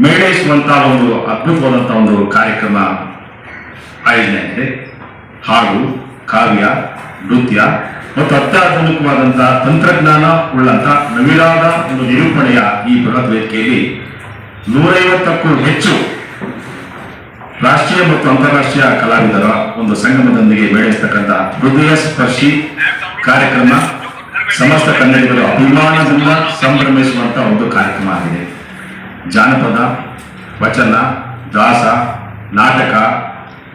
ಮೇಳೈಸುವಂತ ಒಂದು ಅದ್ಭುತವಾದಂತ ಒಂದು ಕಾರ್ಯಕ್ರಮ ಆಯೋಜನೆ ಆಗಿದೆ. ಹಾಡು, ಕಾವ್ಯ, ನೃತ್ಯ ಮತ್ತು ಅತ್ಯಾಧುನಿಕವಾದಂತಹ ತಂತ್ರಜ್ಞಾನ ಉಳ್ಳಂತ ನವಿಲಾದ ಒಂದು ನಿರೂಪಣೆಯ ಈ ಬೃಹತ್ ವೇದಿಕೆಯಲ್ಲಿ ನೂರೈವತ್ತಕ್ಕೂ ಹೆಚ್ಚು ರಾಷ್ಟ್ರೀಯ ಮತ್ತು ಅಂತಾರಾಷ್ಟ್ರೀಯ ಕಲಾವಿದರ ಒಂದು ಸಂಗಮದೊಂದಿಗೆ ಮೇಳೈಸ್ತಕ್ಕಂಥ ಹೃದಯ ಸ್ಪರ್ಶಿ ಕಾರ್ಯಕ್ರಮ, ಸಮಸ್ತ ಕನ್ನಡಿಗರು ಅಭಿಮಾನದಿಂದ ಸಂಭ್ರಮಿಸುವಂತಹ ಒಂದು ಕಾರ್ಯಕ್ರಮ ಆಗಿದೆ. ಜಾನಪದ, ವಚನ, ದಾಸ, ನಾಟಕ,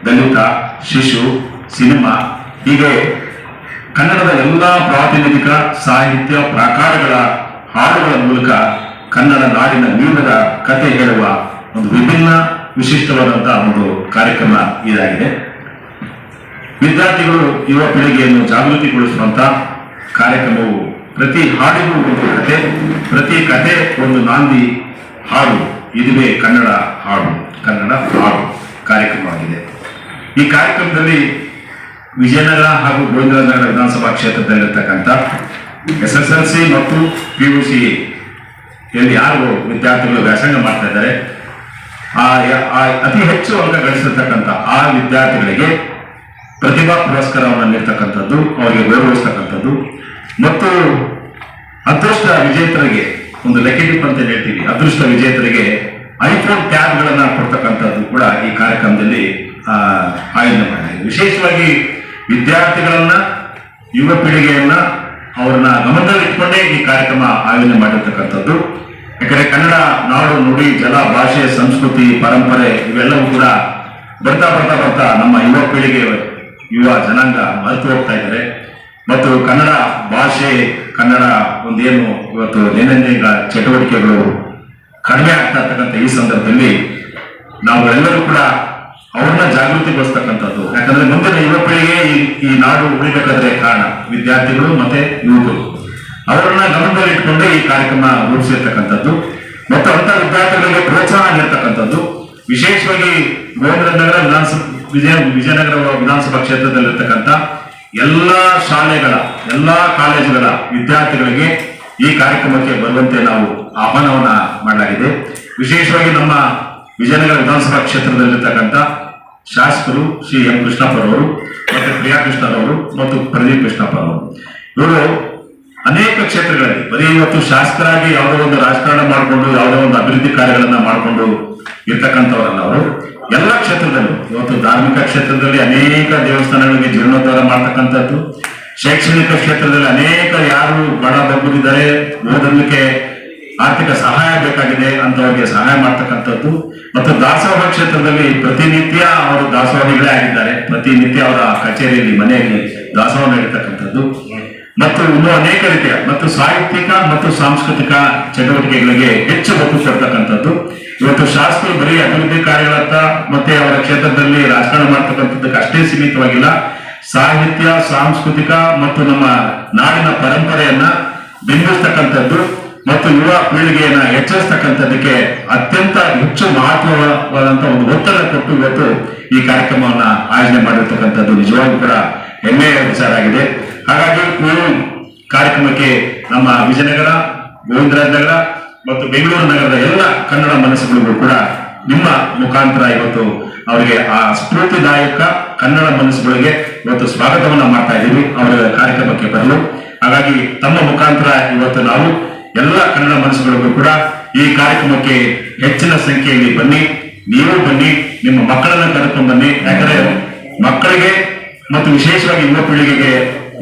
ದಲಿತ, ಶಿಶು, ಸಿನಿಮಾ, ಹೀಗೆ ಕನ್ನಡದ ಎಲ್ಲ ಪ್ರಾತಿನಿಧಿಕ ಸಾಹಿತ್ಯ ಪ್ರಾಕಾರಗಳ ಹಾಡುಗಳ ಮೂಲಕ ಕನ್ನಡ ನಾಡಿನ ನೀಡದ ಕತೆ ಹೇಳುವ ಒಂದು ವಿಭಿನ್ನ ವಿಶಿಷ್ಟವಾದಂತಹ ಒಂದು ಕಾರ್ಯಕ್ರಮ ಇದಾಗಿದೆ. ವಿದ್ಯಾರ್ಥಿಗಳು ಯುವ ಪೀಳಿಗೆಯನ್ನು ಜಾಗೃತಿಗೊಳಿಸುವಂತ ಕಾರ್ಯಕ್ರಮವು ಪ್ರತಿ ಹಾಡಿಗೂ ಒಂದು ಕತೆ ಪ್ರತಿ ಕತೆ ಒಂದು ನಾಂದಿ ಹಾಡು. ಇದುವೇ ಕನ್ನಡ ಹಾಡು. ಕನ್ನಡ ಹಾಡು ಕಾರ್ಯಕ್ರಮವಾಗಿದೆ. ಈ ಕಾರ್ಯಕ್ರಮದಲ್ಲಿ ವಿಜಯನಗರ ಹಾಗೂ ಗೋವಿಂದನಗರ ವಿಧಾನಸಭಾ ಕ್ಷೇತ್ರದಲ್ಲಿರ್ತಕ್ಕಂಥ ಎಸ್ ಎಸ್ ಎಲ್ ಸಿ ಮತ್ತು ಪಿ ಯು ಸಿ ಎಲ್ಲಿ ಯಾರು ವಿದ್ಯಾರ್ಥಿಗಳು ವ್ಯಾಸಂಗ ಮಾಡ್ತಾ ಇದ್ದಾರೆ ಆ ಅತಿ ಹೆಚ್ಚು ಅಂಕ ಗಳಿಸಿರ್ತಕ್ಕಂಥ ಆ ವಿದ್ಯಾರ್ಥಿಗಳಿಗೆ ಪ್ರತಿಭಾ ಪುರಸ್ಕಾರವನ್ನು ನೀಡ್ತಕ್ಕಂಥದ್ದು, ಅವರಿಗೆ ಗೌರವಿಸ್ತಕ್ಕಂಥದ್ದು. ಮತ್ತು ಅದೃಷ್ಟ ವಿಜೇತರಿಗೆ ಒಂದು ಲಕ್ಕಿ ಟಿಪ್ ಅಂತ ಹೇಳ್ತೀವಿ. ಅದೃಷ್ಟ ವಿಜೇತರಿಗೆ ಐಫೋನ್ ಟ್ಯಾಬ್ಗಳನ್ನ ಕೊಡ್ತಕ್ಕಂಥದ್ದು ಕೂಡ ಈ ಕಾರ್ಯಕ್ರಮದಲ್ಲಿ ಆಯೋಜನೆ ಮಾಡಿದೆ ವಿಶೇಷವಾಗಿ ವಿದ್ಯಾರ್ಥಿಗಳನ್ನ, ಯುವ ಪೀಳಿಗೆಯನ್ನ ಅವ್ರನ್ನ ಗಮನದಲ್ಲಿಟ್ಕೊಂಡೇ ಈ ಕಾರ್ಯಕ್ರಮ ಆಯೋಜನೆ ಮಾಡಿರ್ತಕ್ಕಂಥದ್ದು. ಯಾಕಂದ್ರೆ ಕನ್ನಡ ನಾಡು, ನುಡಿ, ಜಲ, ಭಾಷೆ, ಸಂಸ್ಕೃತಿ, ಪರಂಪರೆ ಇವೆಲ್ಲವೂ ಕೂಡ ಬರ್ತಾ ಬರ್ತಾ ಬರ್ತಾ ನಮ್ಮ ಯುವ ಪೀಳಿಗೆ ಯುವ ಜನಾಂಗ ಮರೆತು ಹೋಗ್ತಾ ಇದ್ದಾರೆ. ಮತ್ತು ಕನ್ನಡ ಭಾಷೆ, ಕನ್ನಡ ಒಂದೇನು ಇವತ್ತು ದೈನಂದಿನ ಚಟುವಟಿಕೆಗಳು ಕಡಿಮೆ ಆಗ್ತಾ ಇರ್ತಕ್ಕಂಥ ಈ ಸಂದರ್ಭದಲ್ಲಿ ನಾವು ಎಲ್ಲರೂ ಕೂಡ ಅವ್ರನ್ನ ಜಾಗೃತಿಗೊಳಿಸ್ತಕ್ಕಂಥದ್ದು. ಯಾಕಂದ್ರೆ ಮುಂದಿನ ಯುವಕರಿಗೆ ಈ ಈ ನಾಡು ಉಳಿಬೇಕಾದ್ರೆ ಕಾರಣ ವಿದ್ಯಾರ್ಥಿಗಳು ಮತ್ತೆ ಯುವಕರು. ಅವರನ್ನ ಗಮನದಲ್ಲಿ ಇಟ್ಕೊಂಡು ಈ ಕಾರ್ಯಕ್ರಮ ರೂಪಿಸಿರ್ತಕ್ಕಂಥದ್ದು. ಮತ್ತು ಅಂತ ವಿದ್ಯಾರ್ಥಿಗಳಿಗೆ ಪ್ರೋತ್ಸಾಹ ನೀಡ್ತಕ್ಕಂಥದ್ದು. ವಿಶೇಷವಾಗಿ ಗೋವಿಂದನಗರ ವಿಧಾನಸಭಾ, ವಿಜಯ, ವಿಜಯನಗರ ವಿಧಾನಸಭಾ ಕ್ಷೇತ್ರದಲ್ಲಿರ್ತಕ್ಕಂಥ ಎಲ್ಲಾ ಶಾಲೆಗಳ, ಎಲ್ಲ ಕಾಲೇಜುಗಳ ವಿದ್ಯಾರ್ಥಿಗಳಿಗೆ ಈ ಕಾರ್ಯಕ್ರಮಕ್ಕೆ ಬರುವಂತೆ ನಾವು ಆಹ್ವಾನವನ್ನ ಮಾಡಲಾಗಿದೆ. ವಿಶೇಷವಾಗಿ ನಮ್ಮ ವಿಜಯನಗರ ವಿಧಾನಸಭಾ ಕ್ಷೇತ್ರದಲ್ಲಿರ್ತಕ್ಕಂಥ ಶಾಸಕರು ಶ್ರೀ ಎಂ ಕೃಷ್ಣಪ್ಪರವರು ಮತ್ತು ಪ್ರಿಯಾ ಕೃಷ್ಣರವರು, ಮತ್ತು ಪ್ರದೀಪ್ ಕೃಷ್ಣಪ್ಪರವರು ಇವರು ಅನೇಕ ಕ್ಷೇತ್ರಗಳಲ್ಲಿ, ಬರೀ ಇವತ್ತು ಶಾಸಕರಾಗಿ ಯಾವುದೋ ಒಂದು ರಾಜಕಾರಣ ಮಾಡಿಕೊಂಡು, ಯಾವುದೋ ಒಂದು ಅಭಿವೃದ್ಧಿ ಕಾರ್ಯಗಳನ್ನ ಮಾಡಿಕೊಂಡು ಇರ್ತಕ್ಕಂಥವರಲ್ಲ ಅವರು. ಎಲ್ಲ ಕ್ಷೇತ್ರದಲ್ಲೂ, ಇವತ್ತು ಧಾರ್ಮಿಕ ಕ್ಷೇತ್ರದಲ್ಲಿ ಅನೇಕ ದೇವಸ್ಥಾನಗಳಿಗೆ ಜೀರ್ಣೋದ್ಧಾರ ಮಾಡ್ತಕ್ಕಂಥದ್ದು. ಶೈಕ್ಷಣಿಕ ಕ್ಷೇತ್ರದಲ್ಲಿ ಅನೇಕ ಯಾರು ಬಡ ಬಗ್ಗರಿದ್ದಾರೆ ಓದಲಿಕ್ಕೆ ಆರ್ಥಿಕ ಸಹಾಯ ಬೇಕಾಗಿದೆ ಅಂತವರಿಗೆ ಸಹಾಯ ಮಾಡ್ತಕ್ಕಂಥದ್ದು. ಮತ್ತು ದಾಸೋಹ ಕ್ಷೇತ್ರದಲ್ಲಿ ಪ್ರತಿನಿತ್ಯ ಅವರು ದಾಸೋಹಿಗಳೇ ಆಗಿದ್ದಾರೆ. ಪ್ರತಿನಿತ್ಯ ಅವರ ಕಚೇರಿಯಲ್ಲಿ, ಮನೆಯಲ್ಲಿ ದಾಸೋಹ ನಡೀತಕ್ಕಂಥದ್ದು ಮತ್ತು ಇನ್ನೂ ಅನೇಕ ರೀತಿಯ ಮತ್ತು ಸಾಹಿತ್ಯಿಕ ಮತ್ತು ಸಾಂಸ್ಕೃತಿಕ ಚಟುವಟಿಕೆಗಳಿಗೆ ಹೆಚ್ಚು ಒತ್ತು ಕೊಡ್ತಕ್ಕಂಥದ್ದು. ಇವತ್ತು ಶಾಸ್ತ್ರೀಯ ಬರೀ ಅಭಿವೃದ್ಧಿ ಕಾರ್ಯಗಳತ್ತ ಮತ್ತೆ ಅವರ ಕ್ಷೇತ್ರದಲ್ಲಿ ರಾಜಕಾರಣ ಮಾಡ್ತಕ್ಕಂಥದ್ದಕ್ಕೆ ಅಷ್ಟೇ ಸೀಮಿತವಾಗಿಲ್ಲ. ಸಾಹಿತ್ಯ, ಸಾಂಸ್ಕೃತಿಕ ಮತ್ತು ನಮ್ಮ ನಾಡಿನ ಪರಂಪರೆಯನ್ನ ಬಿಂಬಿಸ್ತಕ್ಕಂಥದ್ದು ಮತ್ತು ಯುವ ಪೀಳಿಗೆಯನ್ನ ಎಚ್ಚರಿಸ್ತಕ್ಕಂಥದ್ದಕ್ಕೆ ಅತ್ಯಂತ ಹೆಚ್ಚು ಮಹತ್ವವಾದಂತ ಒಂದು ಒತ್ತಡ ಕೊಟ್ಟು ಇವತ್ತು ಈ ಕಾರ್ಯಕ್ರಮವನ್ನ ಆಯೋಜನೆ ಮಾಡಿರ್ತಕ್ಕಂಥದ್ದು. ನಿಜವಾಗ್ಲೂ ಕೂಡ ಹೆಮ್ಮೆಯ ವಿಚಾರ ಆಗಿದೆ. ಹಾಗಾಗಿ ಈ ಕಾರ್ಯಕ್ರಮಕ್ಕೆ ನಮ್ಮ ವಿಜಯನಗರ ಗೋವಿಂದರಾಜನಗರ ಮತ್ತು ಬೆಂಗಳೂರು ನಗರದ ಎಲ್ಲ ಕನ್ನಡ ಮನಸ್ಸುಗಳಿಗೂ ಕೂಡ ನಿಮ್ಮ ಮುಖಾಂತರ ಇವತ್ತು ಅವರಿಗೆ ಆ ಸ್ಫೂರ್ತಿದಾಯಕ ಕನ್ನಡ ಮನಸ್ಸುಗಳಿಗೆ ಇವತ್ತು ಸ್ವಾಗತವನ್ನ ಮಾಡ್ತಾ ಇದ್ದೀವಿ, ಅವರ ಕಾರ್ಯಕ್ರಮಕ್ಕೆ ಬರಲು. ಹಾಗಾಗಿ ತಮ್ಮ ಮುಖಾಂತರ ಇವತ್ತು ನಾವು ಎಲ್ಲ ಕನ್ನಡ ಮನಸ್ಸುಗಳಿಗೂ ಕೂಡ ಈ ಕಾರ್ಯಕ್ರಮಕ್ಕೆ ಹೆಚ್ಚಿನ ಸಂಖ್ಯೆಯಲ್ಲಿ ಬನ್ನಿ, ನೀವು ಬನ್ನಿ, ನಿಮ್ಮ ಮಕ್ಕಳನ್ನ ಕರೆದುಕೊಂಡು ಬನ್ನಿ. ಯಾಕಂದ್ರೆ ಮಕ್ಕಳಿಗೆ ಮತ್ತು ವಿಶೇಷವಾಗಿ ಯುವ ಪೀಳಿಗೆಗೆ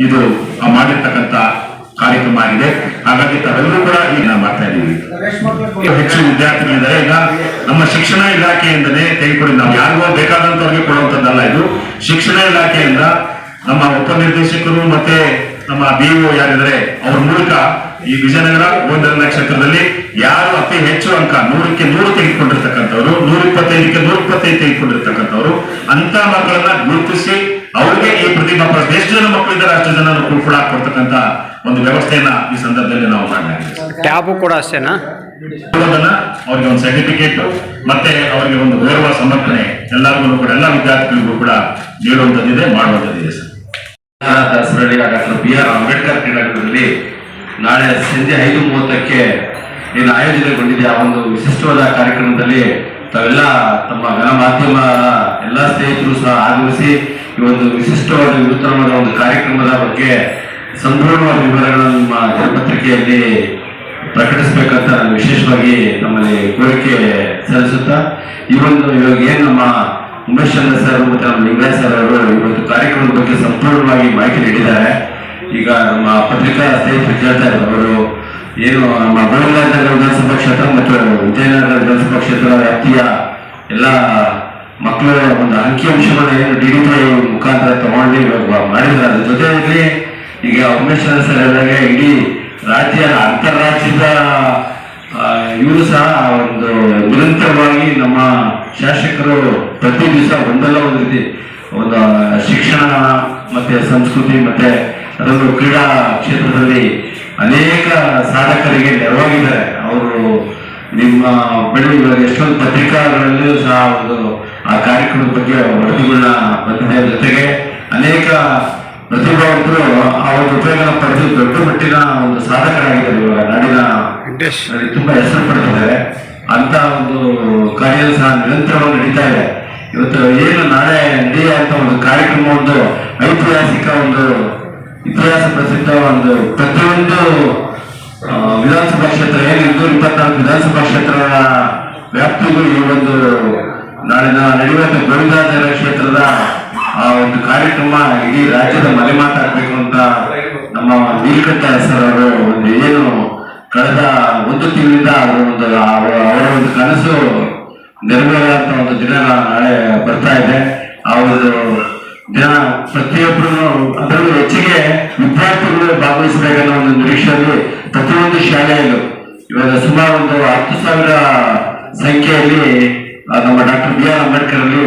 ಇದು ಮಾಡಿರ್ತಕ್ಕಂತ ಕಾರ್ಯಕ್ರಮ ಆಗಿದೆ. ಹಾಗಾಗಿ ತಾವೆಲ್ಲರೂ ಕೂಡ ಈಗ ಮಾಡ್ತಾ ಇದ್ದೀವಿ. ಹೆಚ್ಚು ವಿದ್ಯಾರ್ಥಿಗಳಿದ್ದಾರೆ. ಈಗ ನಮ್ಮ ಶಿಕ್ಷಣ ಇಲಾಖೆಯಿಂದಲೇ ತೆಗೆದುಕೊಂಡು ನಾವು ಯಾರಿಗೋ ಬೇಕಾದಂತವ್ರಿಗೆ ಕೊಡುವಂತದ್ದಲ್ಲ ಇದು. ಶಿಕ್ಷಣ ಇಲಾಖೆಯಿಂದ ನಮ್ಮ ಉಪನಿರ್ದೇಶಕರು ಮತ್ತೆ ನಮ್ಮ ಬಿಇಒ ಯಾರಿದ್ದಾರೆ, ಅವ್ರ ಮೂಲಕ ಈ ವಿಜಯನಗರ ಗೋಂದಲ ನಕ್ಷತ್ರದಲ್ಲಿ ಯಾರು ಅತಿ ಹೆಚ್ಚು ಅಂಕ ನೂರಕ್ಕೆ ನೂರು ತೆಗೆದುಕೊಂಡಿರ್ತಕ್ಕಂಥವ್ರು ನೂರ ಇಪ್ಪತ್ತೈದಕ್ಕೆ ನೂರ ಇಪ್ಪತ್ತೈದು ತೆಗೆದುಕೊಂಡಿರ್ತಕ್ಕಂಥವ್ರು ಅಂತ ಮಕ್ಕಳನ್ನ ಗುರುತಿಸಿ ಅವ್ರಿಗೆ ಈ ಪ್ರತಿಭಾ ಪ್ರಶ್ನೆ ಎಷ್ಟು ಜನ ಮಕ್ಕಳಿದ್ದಾರೆ ಅಷ್ಟು ಜನ ಕೂಡ ಕೊಡ್ತಕ್ಕಂತ ಒಂದು ವ್ಯವಸ್ಥೆಯನ್ನ ಈ ಸಂದರ್ಭದಲ್ಲಿ ನಾವು ಮಾಡಲಾಗಿದೆ. ಟ್ಯಾಬು ಕೂಡ ಅಷ್ಟೇನಾ? ಅವ್ರಿಗೆ ಒಂದು ಸರ್ಟಿಫಿಕೇಟ್ ಮತ್ತೆ ಅವರಿಗೆ ಒಂದು ಗೌರವ ಸಮರ್ಪಣೆ ಎಲ್ಲರಿಗೂ ಕೂಡ ಎಲ್ಲ ವಿದ್ಯಾರ್ಥಿಗಳಿಗೂ ಕೂಡ ನೀಡುವಂತದ್ದಿದೆ ಮಾಡುವಂತದ್ದಿದೆ sir. Doctor B R Ambedkar ಕ್ರೀಡಾಂಗಣದಲ್ಲಿ ನಾಳೆ ಸಂಜೆ ಐದು ಮೂವತ್ತಕ್ಕೆ ಏನು ಆಯೋಜನೆಗೊಂಡಿದೆ ಆ ಒಂದು ವಿಶಿಷ್ಟವಾದ ಕಾರ್ಯಕ್ರಮದಲ್ಲಿ ತಾವೆಲ್ಲ ತಮ್ಮ ಗಣಮಾಧ್ಯಮ ಎಲ್ಲ ಸ್ನೇಹಿತರು ಸಹ ಆಗಮಿಸಿ ಈ ಒಂದು ವಿಶಿಷ್ಟವಾದ ವಿನೂತನವಾದ ಒಂದು ಕಾರ್ಯಕ್ರಮದ ಬಗ್ಗೆ ಸಂಪೂರ್ಣವಾದ ವಿವರಗಳನ್ನು ನಿಮ್ಮ ದಿನಪತ್ರಿಕೆಯಲ್ಲಿ ಪ್ರಕಟಿಸಬೇಕಂತ ನಾನು ವಿಶೇಷವಾಗಿ ನಮ್ಮಲ್ಲಿ ಕೋರಿಕೆ ಸಲ್ಲಿಸುತ್ತಾ, ಈ ಒಂದು ಇವಾಗ ಏನು ನಮ್ಮ ಉಮೇಶ್ ಚಂದ್ರ ಸರ್ ಮತ್ತು ನಮ್ಮ ಲಿಂಗಾಯ್ ಸರ್ ಅವರು ಇವತ್ತು ಕಾರ್ಯಕ್ರಮದ ಬಗ್ಗೆ ಸಂಪೂರ್ಣವಾಗಿ ಮಾಹಿತಿ ನೀಡಿದ್ದಾರೆ. ಈಗ ನಮ್ಮ ಪತ್ರಿಕಾ ಸ್ನೇಹಿತರು ಕೇಳ್ತಾ ಅವರು ಏನು ನಮ್ಮ ಗೋವಿಂದ ವಿಧಾನಸಭಾ ಕ್ಷೇತ್ರ ಮತ್ತು ವಿಜಯನಗರ ವಿಧಾನಸಭಾ ಕ್ಷೇತ್ರ ವ್ಯಾಪ್ತಿಯ ಎಲ್ಲ ಮಕ್ಕಳ ಒಂದು ಅಂಕಿಅಂಶಗಳನ್ನ ಏನು ಡಿ ಡಿ ಪಿ ಮುಖಾಂತರ ತಗೊಂಡು ಇವಾಗ ಮಾಡಿದ್ದಾರೆ. ಅದ್ರ ಜೊತೆಯಲ್ಲಿ ಈಗ ಉಮೇಶ್ ಸರ್ ಹೇಳಿದಾಗ ಇಡೀ ರಾಜ್ಯ ಅಂತಾರಾಜ್ಯದ ಇವರು ಸಹ ಒಂದು ನಿರಂತರವಾಗಿ ನಮ್ಮ ಶಾಸಕರು ಪ್ರತಿ ದಿವಸ ಒಂದಲ್ಲ ಒಂದು ರೀತಿ ಒಂದು ಶಿಕ್ಷಣ ಮತ್ತೆ ಸಂಸ್ಕೃತಿ ಮತ್ತೆ ಅದರಲ್ಲೂ ಕ್ರೀಡಾ ಕ್ಷೇತ್ರದಲ್ಲಿ ಅನೇಕ ಸಾಧಕರಿಗೆ ನೆರವಾಗಿದ್ದಾರೆ. ಅವರು ನಿಮ್ಮ ಬಳಿ ಎಷ್ಟೊಂದು ಪತ್ರಿಕಾಗಳಲ್ಲೂ ಸಹ ಒಂದು ಆ ಕಾರ್ಯಕ್ರಮದ ಬಗ್ಗೆ ವರದಿಗಳನ್ನ ಬಂದಿದೆ. ಜೊತೆಗೆ ಅನೇಕ ಪ್ರತಿಭಾವಂತರು ಆ ಒಂದು ಉಪಯೋಗ ಪಡೆದು ದೊಡ್ಡ ಮಟ್ಟಿನ ಒಂದು ಸಾಧಕರಾಗಿದ್ದಾರೆ. ಇವಾಗ ನಾಡಿನ ತುಂಬಾ ಹೆಸರು ಪಡೆದಿದ್ದಾರೆ. ಅಂತ ಒಂದು ಕಾರ್ಯ ಸಹ ನಿರಂತರವಾಗಿ ನಡೀತಾ ಇದೆ. ಇವತ್ತು ಏನು ನಾಳೆ ನಡೆಯುವಂತ ಒಂದು ಕಾರ್ಯಕ್ರಮ, ಒಂದು ಐತಿಹಾಸಿಕ ಒಂದು ಇತಿಹಾಸ ಪ್ರಸಿದ್ಧ ಒಂದು ಪ್ರತಿಯೊಂದು ವಿಧಾನಸಭಾ ಕ್ಷೇತ್ರ ಏನು ಇನ್ನೂರ ಇಪ್ಪತ್ನಾಲ್ಕು ವಿಧಾನಸಭಾ ಕ್ಷೇತ್ರ ವ್ಯಾಪ್ತಿಗೂ ಈ ಒಂದು ನಾಳಿನ ನಡೆಯುವಂತ ಗೋವಿಂದಾಚಾರ ಕ್ಷೇತ್ರದ ಆ ಒಂದು ಕಾರ್ಯಕ್ರಮ ಇಡೀ ರಾಜ್ಯದ ಮನೆ ಮಾತಾಡ್ಬೇಕು ಅಂತ ನಮ್ಮ ನೀಲಕಂಠ ಸರ್ ಅವರು ಒಂದು ಏನು ಕಳೆದ ಒಂದು ತಿಂಗಳಿಂದ ಅವರ ಒಂದು ಅವ- ಅವರ ಒಂದು ಕನಸು ನೆರವೇರುವಂತ ಒಂದು ದಿನ ನಾಳೆ ಬರ್ತಾ ಇದೆ. ಅವರು ಒಂದು ದಿನ ಪ್ರತಿಯೊಬ್ಬರು ಅದರಲ್ಲೂ ಹೆಚ್ಚಿಗೆ ವಿದ್ಯಾರ್ಥಿಗಳು ಭಾಗವಹಿಸಬೇಕನ್ನೋ ಒಂದು ನಿರೀಕ್ಷೆಯಲ್ಲಿ ಪ್ರತಿಯೊಂದು ಶಾಲೆಯಲ್ಲೂ. ಇವಾಗ ಸುಮಾರು ಒಂದು ಹತ್ತು ಸಾವಿರ ಸಂಖ್ಯೆಯಲ್ಲಿ ನಮ್ಮ ಡಾಕ್ಟರ್ ಬಿ ಆರ್ ಅಂಬೇಡ್ಕರ್ ಅಲ್ಲಿ